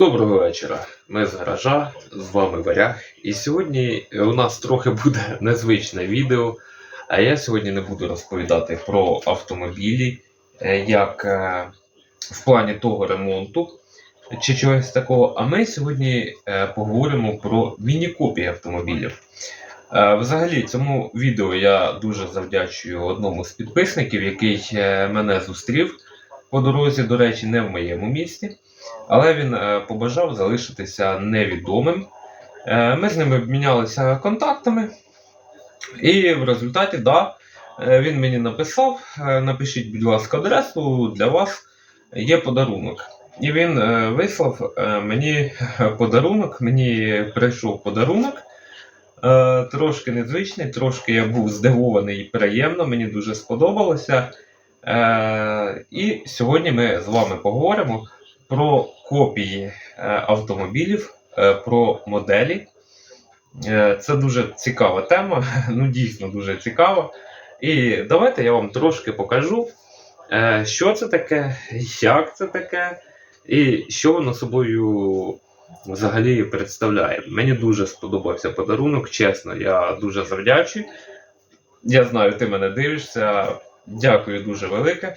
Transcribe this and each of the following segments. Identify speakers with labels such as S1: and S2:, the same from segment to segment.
S1: Доброго вечора. Ми з гаража, з вами Варяг. І сьогодні у нас трохи буде незвичне відео. А я сьогодні не буду розповідати про автомобілі, е, як е, в плані того ремонту чи чогось такого. А ми сьогодні е, поговоримо про міні-копії автомобілів. Взагалі, цьому відео я дуже завдячую одному з підписників, який мене зустрів по дорозі, до речі, не в моєму місті. Але він е, побажав залишитися невідомим. Е, ми з ними обмінялися контактами, і в результаті, да, е, він мені написав: напишіть, будь ласка, адресу для вас є подарунок. І він вислав мені подарунок, мені прийшов подарунок. Трошки незвичний, трошки я був здивований і приємно, мені дуже сподобалося. І сьогодні ми з вами поговоримо про копії е, автомобілів, е, про моделі. Е, Це дуже цікава тема, ну дійсно дуже цікава. І давайте я вам трошки покажу, що це таке, як це таке, і що воно собою взагалі представляє. Мені дуже сподобався подарунок, чесно, я дуже завдячую. Я знаю, ти мене дивишся. Дякую дуже велике.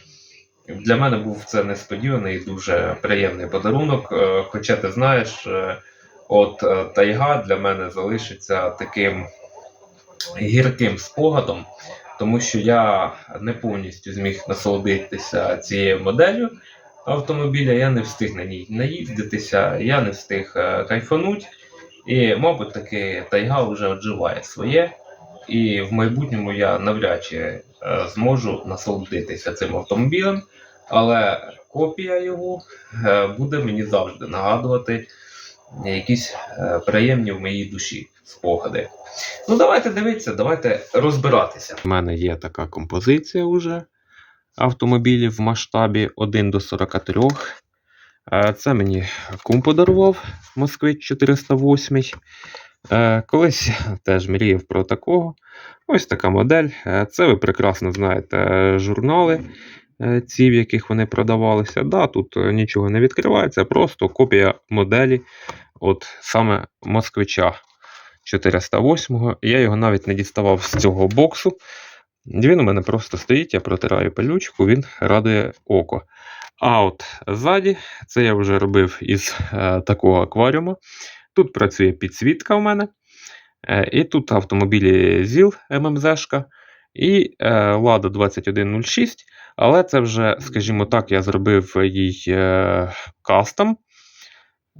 S1: Для мене був це несподіваний і дуже приємний подарунок. Е, Хоча ти знаєш, е, от е, тайга для мене залишиться таким гірким спогадом, тому що я не повністю зміг насолодитися цією моделлю автомобіля. Я не встиг на ній наїздитися, я не встиг кайфануть. І, мабуть, таки тайга вже отживає своє. І в майбутньому я навряд чи е, зможу насолодитися цим автомобілем, але копія його е, буде мені завжди нагадувати якісь е, приємні в моїй душі спогади. Ну, давайте дивитися, давайте розбиратися. У мене є така композиція уже автомобілів в масштабі 1 до 43. Е, Це мені кум подарував Москвич 408. Е, Колись теж мріяв про такого. Ось така модель. Е, Це ви прекрасно знаєте е, журнали, ці, в яких вони продавалися. Да, тут нічого не відкривається, просто копія моделі, от саме москвича 408. Я його навіть не діставав з цього боксу. Він у мене просто стоїть, я протираю пилючку, він радує око. А от ззаді, це я вже робив із такого акваріуму. Тут працює підсвітка у мене. Е, і тут автомобілі ЗІЛ ММЗшка і е, Lada 2106. Але це вже, скажімо так, я зробив їй е, кастом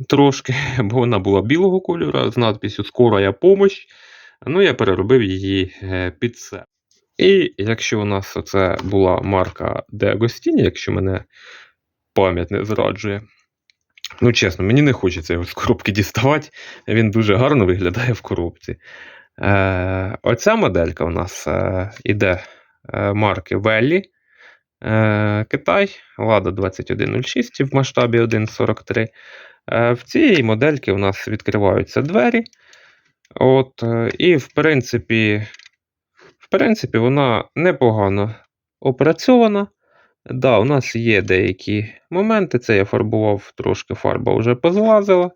S1: трошки, бо вона була білого кольору з надписю Скорая помощь. Ну, я переробив її під це. І якщо у нас це була марка De Agostini, якщо мене пам'ять не зраджує. Ну, чесно, мені не хочеться його з коробки діставати. Він дуже гарно виглядає в коробці. Е, оця моделька у нас е, іде е, марки Веллі. Е, Китай, Lada 2106 в масштабі 1,43. Е, в цій модельки у нас відкриваються двері. От, е, і, в принципі, в принципі, вона непогано опрацьована. Да, у нас є деякі моменти. Це я фарбував трошки, фарба вже позлазила.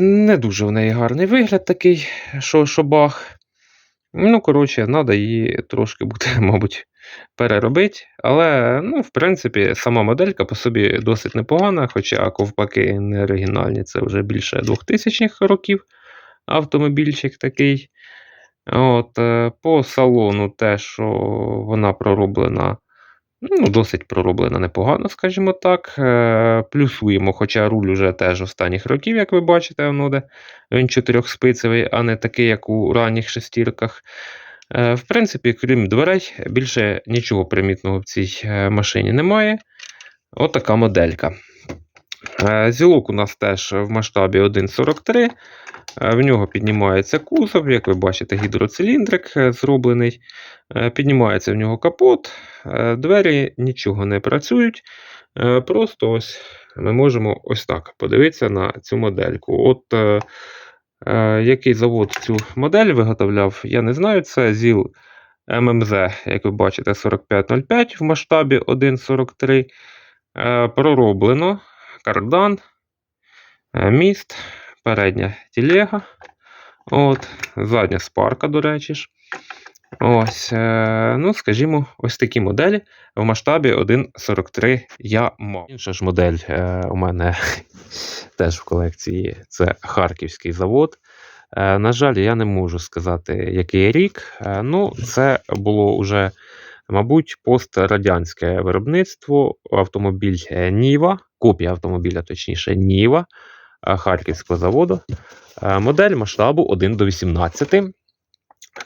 S1: Не дуже в неї гарний вигляд такий, що, що бах. Ну, коротше, треба її трошки буде, мабуть, переробити. Але, ну, в принципі, сама моделька по собі досить непогана, хоча ковпаки не оригінальні, це вже більше 2000-х років автомобільчик такий. От, е, По салону те, що вона пророблена, ну, досить пророблена непогано, скажімо так. Е, Плюсуємо, хоча руль уже теж останніх років, як ви бачите, воно де він чотирьохспицевий, а не такий, як у ранніх шестірках. Е, В принципі, крім дверей, більше нічого примітного в цій е, машині немає. Отака моделька. Е, Зілок у нас теж в масштабі 1,43. Е, В нього піднімається кузов, як ви бачите, гідроциліндрик е, зроблений. Піднімається в нього капот, двері нічого не працюють. Просто ось ми можемо ось так подивитися на цю модельку. От який завод цю модель виготовляв, я не знаю. Це ЗІЛ ММЗ, як ви бачите, 4505 в масштабі 1,43. Е, Пророблено кардан, е, міст, передня тілега. От, задня спарка, до речі ж. Ось, е, ну, скажімо, ось такі моделі в масштабі 1.43 я мав. Інша ж модель е, у мене теж в колекції це Харківський завод. На жаль, я не можу сказати, який рік. Ну, це було вже, мабуть, пострадянське виробництво, автомобіль е, Ніва, копія автомобіля, точніше, Ніва е, Харківського заводу. Е, модель масштабу 1 до 18.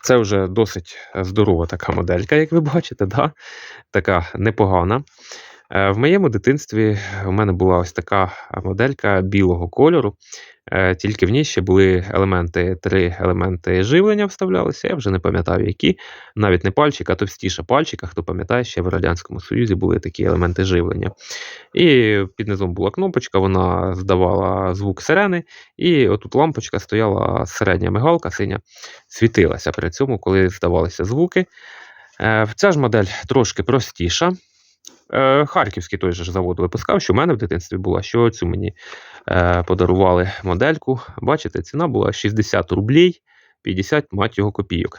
S1: Це вже досить здорова така моделька, як ви бачите, да? така непогана. Е, В моєму дитинстві у мене була ось така моделька білого кольору, е, тільки в ній ще були елементи, три елементи живлення вставлялися, я вже не пам'ятаю, які. Навіть не пальчик, а товстіше пальчика. Хто пам'ятає, ще в Радянському Союзі були такі елементи живлення. І під низом була кнопочка, вона здавала звук сирени, і отут лампочка стояла середня мигалка, синя, світилася при цьому, коли здавалися звуки. Е, Ця ж модель трошки простіша. Е, Харківський той же завод випускав, що в мене в дитинстві була, що цю мені е, подарували модельку. Бачите, ціна була 60 рублей, 50 мать його копійок.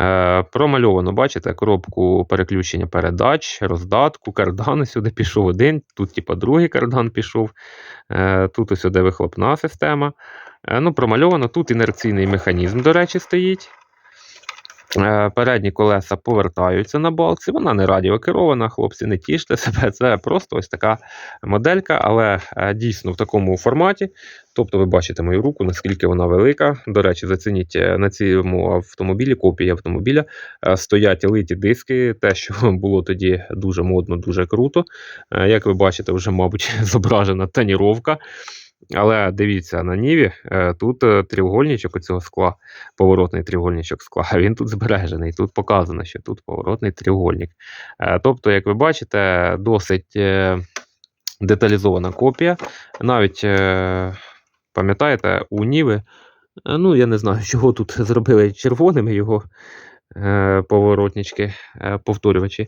S1: Е, промальовано, бачите, коробку переключення передач, роздатку, кардан сюди пішов один, тут, типа, другий кардан пішов, е, тут ось сюди вихлопна система. Е, ну, промальовано, тут інерційний механізм, до речі, стоїть. Е, Передні колеса повертаються на балці. Вона не радіокерована, хлопці, не тіште себе. Це просто ось така моделька, але е, дійсно в такому форматі. Тобто, ви бачите мою руку, наскільки вона велика. До речі, зацініть е, на цьому автомобілі, копії автомобіля, стоять литі диски, те, що було тоді дуже модно, дуже круто. Як ви бачите, вже, мабуть, зображена тоніровка. Але дивіться, на Ніві е, тут е, треугольничок оцього скла, поворотний треугольничок скла, він тут збережений. Тут показано, що тут поворотний треугольник. Е, Тобто, як ви бачите, досить деталізована копія. Навіть пам'ятаєте, у Ніви, ну я не знаю, чого тут зробили червоними його поворотнички, е, повторювачі.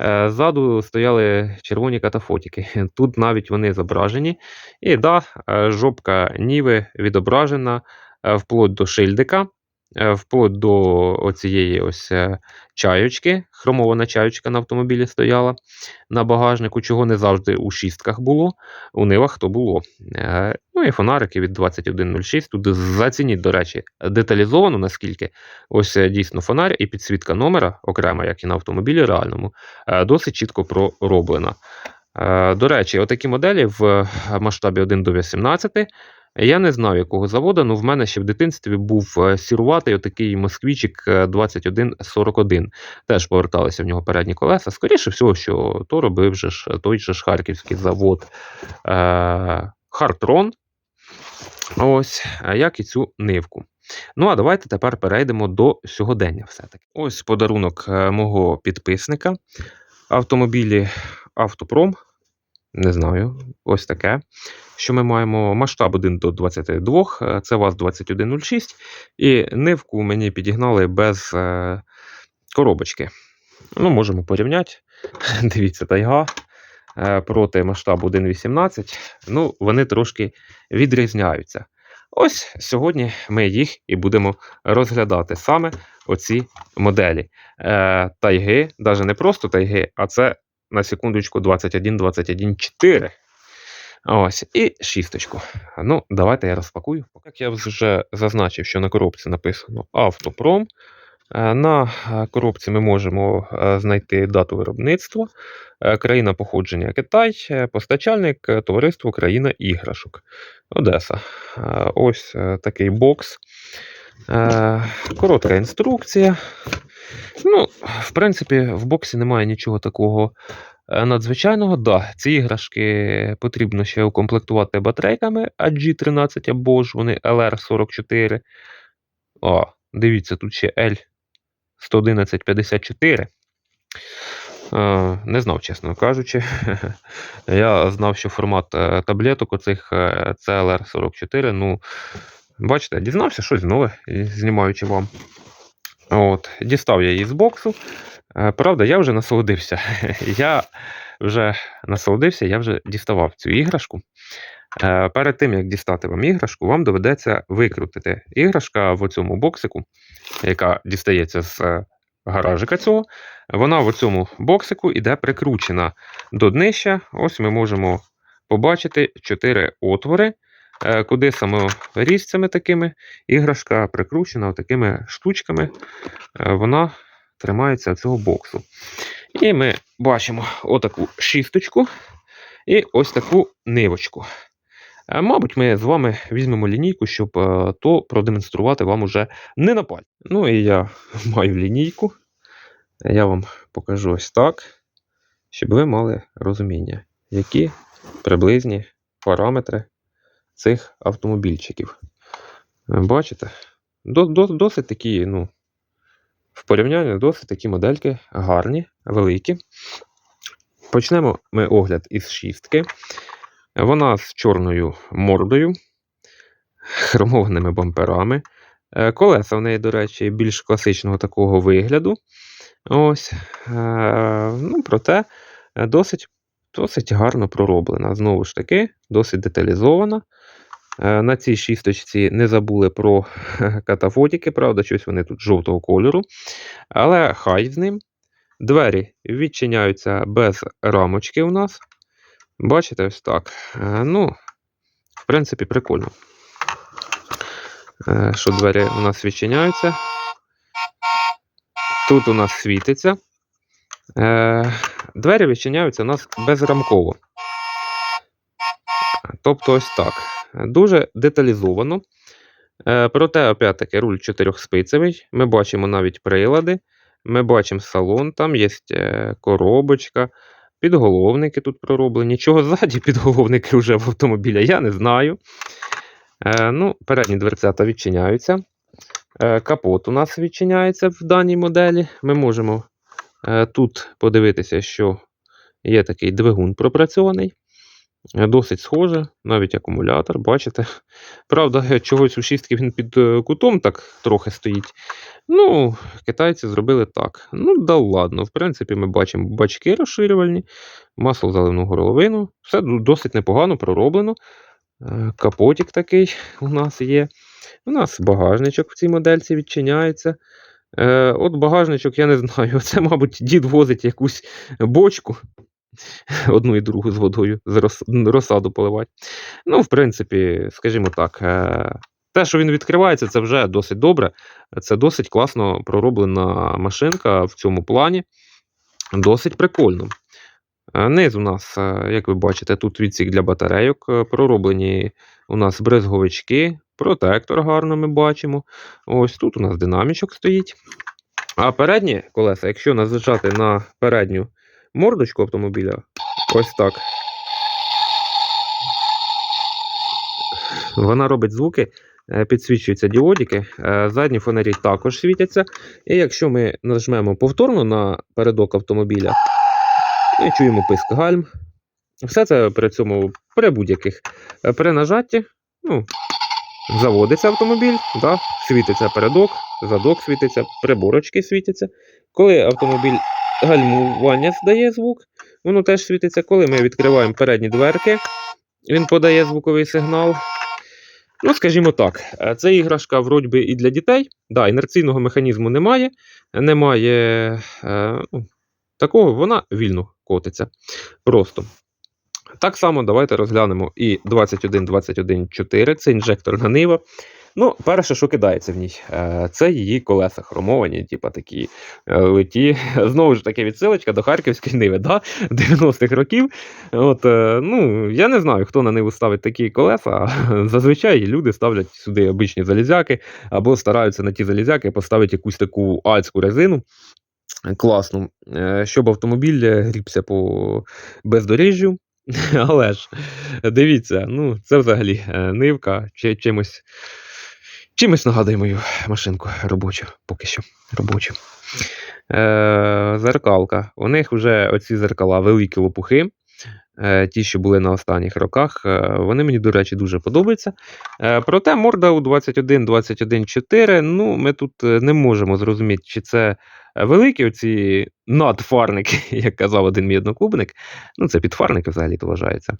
S1: Е, Ззаду стояли червоні катафотики. Тут навіть вони зображені. І да, е, жопка Ніви відображена е, вплоть до шильдика, е, вплоть до оцієї ось е, чайочки. Хромована чайочка на автомобілі стояла на багажнику, чого не завжди у шістках було. У нивах то було. Е, Ну і фонарики від 2106. Тут зацініть, до речі, деталізовано наскільки. Ось е, дійсно фонарь і підсвітка номера, окремо, як і на автомобілі реальному, е, досить чітко пророблена. Е, До речі, отакі моделі в масштабі 1 до 18. Я не знаю, якого заводу, але в мене ще в дитинстві був е, сіруватий отакий москвічик е, 2141. Теж поверталися в нього передні колеса. Скоріше всього, що то робив же ж той же ж харківський завод е, Хартрон. Ось, е, як і цю нивку. Ну, а давайте тепер перейдемо до сьогодення. все-таки. Ось подарунок е, мого підписника. Автомобілі Автопром. Не знаю, ось таке. Що ми маємо масштаб 1 до 22, е, це ВАЗ-2106. І нивку мені підігнали без е, коробочки. Ну, можемо порівняти. Дивіться, тайга е, проти масштабу 1.18. Ну, вони трошки відрізняються. Ось сьогодні ми їх і будемо розглядати саме оці моделі. Е, тайги, навіть не просто тайги, а це на секундочку 21, 21, 4. Ось, і шісточку. Ну, давайте я розпакую. Як я вже зазначив, що на коробці написано Автопром. Е, На е, коробці ми можемо е, знайти дату виробництва, країна походження Китай, постачальник товариство Країна іграшок. Одеса. Ось такий бокс. Е, Коротка інструкція. Ну, в принципі, в боксі немає нічого такого е, надзвичайного. Да, ці іграшки потрібно ще укомплектувати батарейками AG13 або ж вони LR44. О, дивіться, тут ще L11154. Е, Не знав, чесно кажучи. Я знав, що формат таблеток оцих е, CLR44. Ну, бачите, дізнався щось нове, знімаючи вам. От, дістав я її з боксу. Е, Правда, я вже насолодився. Я вже насолодився, я вже діставав цю іграшку. Е, Перед тим, як дістати вам іграшку, вам доведеться викрутити іграшка в цьому боксику, яка дістається з е, гаражика цього. Вона в цьому боксику іде прикручена до днища. Ось ми можемо побачити чотири отвори, куди саморізцями такими іграшка прикручена такими штучками. Е, Вона тримається цього боксу. І ми бачимо отаку шісточку і ось таку нивочку. Е, Мабуть, ми з вами візьмемо лінійку, щоб е, то продемонструвати вам уже не на пальці. Ну і я маю лінійку. Я вам покажу ось так, щоб ви мали розуміння, які приблизні параметри цих автомобільчиків. Е, Бачите? До, до, досить такі, ну, в порівнянні досить такі модельки гарні, великі. Почнемо ми огляд із шістки. Вона з чорною мордою, хромованими бамперами. Е, Колеса в неї, до речі, більш класичного такого вигляду. Ось. Е, Ну, проте досить, досить гарно пророблена. Знову ж таки, досить деталізована. Е, На цій шісточці не забули про катафотики, правда, щось вони тут жовтого кольору. Але хай з ним. Двері відчиняються без рамочки у нас. Бачите, ось так. Е, Ну, в принципі, прикольно. Е, Що двері у нас відчиняються. Тут у нас світиться. Двері відчиняються у нас безрамково. Тобто ось так. Дуже деталізовано. Е, Проте, опять-таки, руль чотирьохспицевий. Ми бачимо навіть прилади. Ми бачимо салон, там є е, коробочка, підголовники тут пророблені. Чого ззаді підголовники вже в автомобіля, я не знаю. Е, ну, передні дверцята відчиняються. Капот у нас відчиняється в даній моделі. Ми можемо тут подивитися, що є такий двигун пропрацьований. Досить схоже, навіть акумулятор, бачите. Правда, чогось у шістки він під е, кутом так трохи стоїть. Ну, китайці зробили так. Ну, да ладно. В принципі, ми бачимо бачки розширювальні, масло заливну горловину. Все досить непогано пророблено. Е, Капотик такий у нас є. У нас багажничок в цій модельці відчиняється. Е, от багажничок, я не знаю, це, мабуть, дід возить якусь бочку. Одну і другу з водою з розсаду поливати. Ну, в принципі, скажімо так, е, те, що він відкривається, це вже досить добре. Це досить класно пророблена машинка в цьому плані. Досить прикольно. Е, Низ у нас, е, як ви бачите, тут відсік для батарейок. Пророблені у нас брезговички, протектор гарно ми бачимо. Ось тут у нас динамічок стоїть. А передні колеса, якщо назвичати на передню мордочку автомобіля, ось так. Вона робить звуки, е, підсвічуються діодики, е, задні фонарі також світяться. І якщо ми нажмемо повторно на передок автомобіля, ми чуємо писк гальм. Все це при цьому при будь-яких е, при нажатті, ну, заводиться автомобіль, да, світиться передок, задок світиться, приборочки світяться. Коли автомобіль гальмування здає звук, воно теж світиться. Коли ми відкриваємо передні дверки, він подає звуковий сигнал. Ну, скажімо так, е, це іграшка вроді би і для дітей. Да, інерційного механізму немає. Немає е, ну, такого, вона вільно котиться. Просто. Так само давайте розглянемо і 21-21-4, це інжекторна нива. Ну, перше, що кидається в ній, е, це її колеса хромовані, типа такі е, литі. Знову ж таки, відсилочка до Харківської ниви, да? 90-х років. От, е, ну, я не знаю, хто на ниву ставить такі колеса. Зазвичай люди ставлять сюди обичні залізяки, або стараються на ті залізяки поставити якусь таку альську резину. Класну, е, щоб автомобіль грібся по бездоріжжю. Але ж дивіться, ну це взагалі нивка чи чимось. Чимось нагадує мою машинку робочу, поки що робочу. Е, зеркалка. У них вже оці зеркала великі лопухи.
S2: Е, ті, що були на останніх роках, е, вони мені, до речі, дуже подобаються. Е, Проте морда у 21-21.4, ну, ми тут не можемо зрозуміти, чи це великі оці надфарники, як казав один мій одноклубник. Ну, це підфарники взагалі то вважається.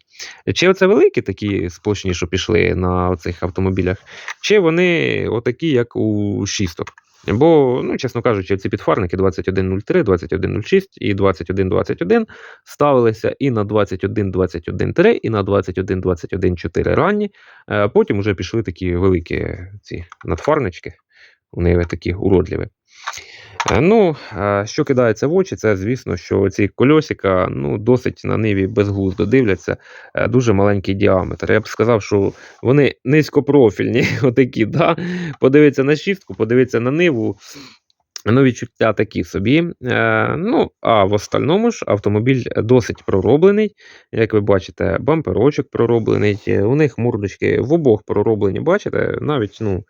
S2: Чи оце великі такі сплошні, що пішли на цих автомобілях, чи вони отакі, як у шісток. Бо, ну, чесно кажучи, ці підфарники 2103, 2106 і 2121 ставилися і на 2121.3, і на 2121.4 ранні. Е, Потім вже пішли такі великі ці надфарнички. Вони такі уродливі. Е, Ну, е, що кидається в очі, це звісно, що ці кольосика ну, досить на ниві безглуздо дивляться, е, дуже маленький діаметр. Я б сказав, що вони низькопрофільні, отакі, да? подивитися на шістку, подивитися на ниву. Ну, відчуття такі собі. Е, ну, а в остальному ж автомобіль досить пророблений. Як ви бачите, бамперочок пророблений. У них мордочки в обох пророблені, бачите, навіть ну,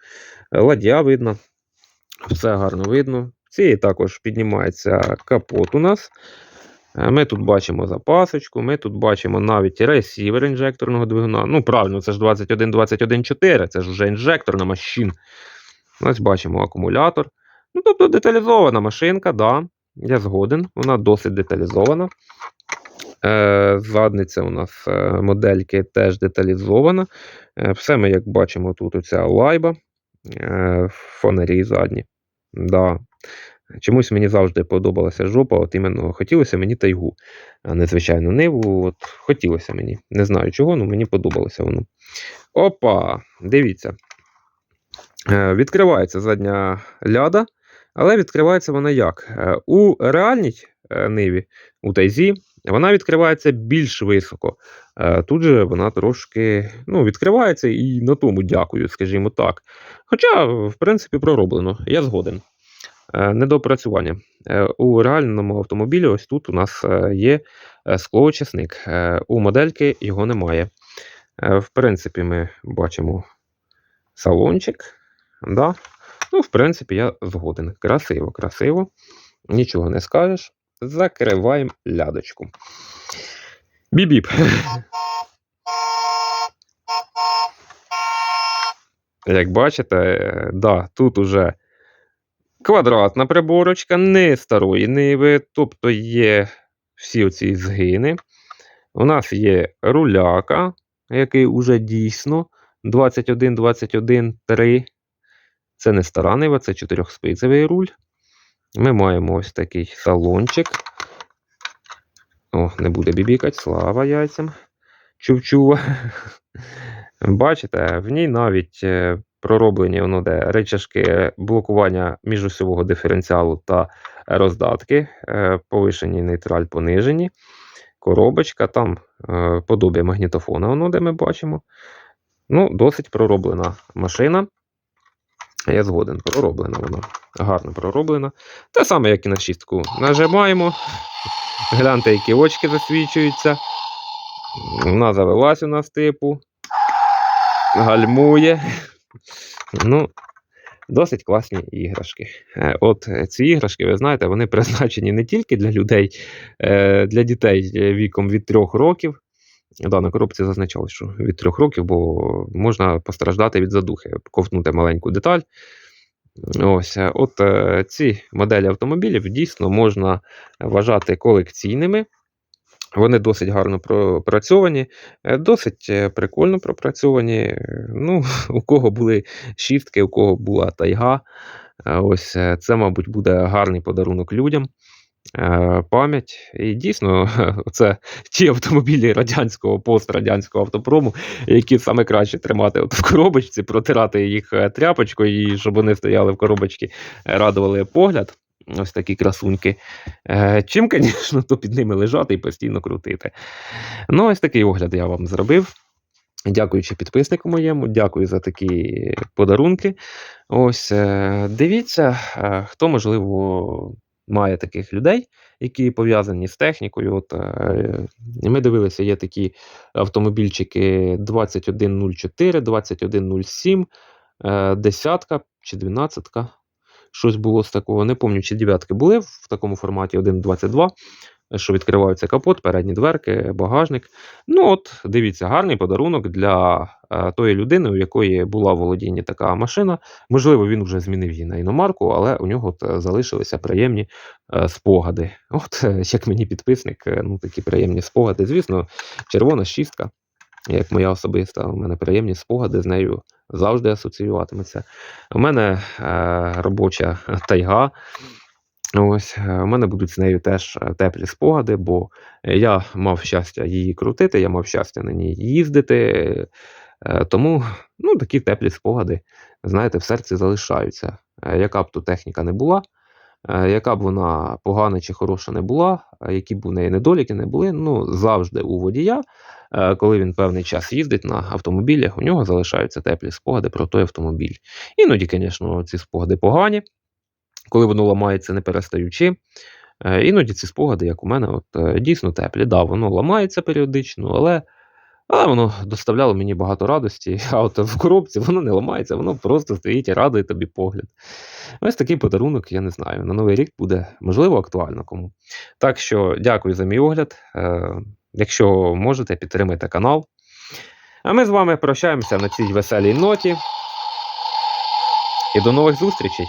S2: ладья видно. Все гарно видно. Цієї також піднімається капот у нас. Е, Ми тут бачимо запасочку, ми тут бачимо навіть ресівер інжекторного двигуна. Ну, правильно, це ж 21-21.4, це ж вже інжекторна машина. Ось бачимо акумулятор. Ну, тобто деталізована машинка, да, я згоден, вона досить деталізована. Е, задниця у нас е, модельки теж деталізована. Е, все ми, як бачимо, тут оця лайба, фонарі задні. Да. Чомусь мені завжди подобалася жопа, от іменно хотілося мені тайгу, а не ниву. От хотілося мені. Не знаю чого, але мені подобалося воно. Опа! Дивіться. Е, Відкривається задня ляда, але відкривається вона як? Е, У реальній е, ниві, у тайзі, вона відкривається більш високо. Е, Тут же вона трошки ну, відкривається і на тому дякую, скажімо так. Хоча, в принципі, пророблено, я згоден. Е, Недоопрацювання. Е, У реальному автомобілі ось тут у нас є склоочисник. У модельки його немає. В принципі, ми бачимо салончик. Да? Ну, в принципі, я згоден. Красиво, красиво. Нічого не скажеш. Закриваємо лядочку. Біп-біп. Як бачите, да, тут уже квадратна приборочка, не старої ниви, тобто є всі оці згини. У нас є руляка, який уже дійсно 21, 21, 3. Це не стара нива, це чотирьохспицевий руль. Ми маємо ось такий салончик. О, не буде бібікать, слава яйцям. Чув-чува. Бачите, в ній навіть е, пророблені воно де речашки блокування міжосьового диференціалу та роздатки, е, повишені нейтраль, понижені. Коробочка, там е, подобає магнітофона, воно де ми бачимо. Ну, досить пророблена машина. Я згоден, пророблена вона. Гарно пророблена. Те саме, як і на шістку. Нажимаємо. Гляньте, які очки засвічуються. Вона завелась у нас типу. Гальмує. Ну, досить класні іграшки. Е, От ці іграшки, ви знаєте, вони призначені не тільки для людей, е, для дітей е, віком від 3 років. Да, на коробці зазначалось, що від 3 років, бо можна постраждати від задухи, ковтнути маленьку деталь. Ось, от е, ці моделі автомобілів дійсно можна вважати колекційними. Вони досить гарно пропрацьовані, е, досить е, прикольно пропрацьовані. Ну, у кого були шістки, у кого була тайга. Ось це, мабуть, буде гарний подарунок людям. Е, Пам'ять. І дійсно, це ті автомобілі радянського, пострадянського автопрому, які саме краще тримати от в коробочці, протирати їх е, тряпочкою, і щоб вони стояли в коробочці, е, радували погляд. Ось такі красуньки. Чим, звісно, то під ними лежати і постійно крутити. Ну, ось такий огляд я вам зробив. Дякуючи підписнику моєму, дякую за такі подарунки. Ось дивіться, хто, можливо, має таких людей, які пов'язані з технікою. От, е, ми дивилися, є такі автомобільчики 2104, 2107, е, десятка чи дванадцятка. Щось було з такого. Не пам'ятаю, чи дев'ятки були в такому форматі 1.22. що відкриваються капот, передні дверки, багажник. Ну, от, дивіться, гарний подарунок для е, тої людини, у якої була в володінні така машина. Можливо, він вже змінив її на іномарку, але у нього от, е, залишилися приємні е, спогади. От, як мені підписник, ну такі приємні спогади. Звісно, червона шістка, як моя особиста, у мене приємні спогади з нею завжди асоціюватиметься. У мене е, робоча тайга. Ось е, у мене будуть з нею теж е, теплі спогади, бо я мав щастя її крутити, я мав щастя на ній їздити. е, Тому ну, такі теплі спогади, знаєте, в серці залишаються. Яка б то техніка не була, яка б вона погана чи хороша не була, які б у неї недоліки не були, ну завжди у водія, коли він певний час їздить на автомобілях, у нього залишаються теплі спогади про той автомобіль. Іноді, звісно, ці спогади погані, коли воно ламається не перестаючи. Е, Іноді ці спогади, як у мене, от, е, дійсно теплі. Да, воно ламається періодично, але, але воно доставляло мені багато радості. А от в коробці воно не ламається, воно просто стоїть і радує тобі погляд. Ось такий подарунок, я не знаю. На Новий рік буде, можливо, актуально кому. Так що дякую за мій огляд. Е, Якщо можете, підтримайте канал. А ми з вами прощаємося на цій веселій ноті. І до нових зустрічей!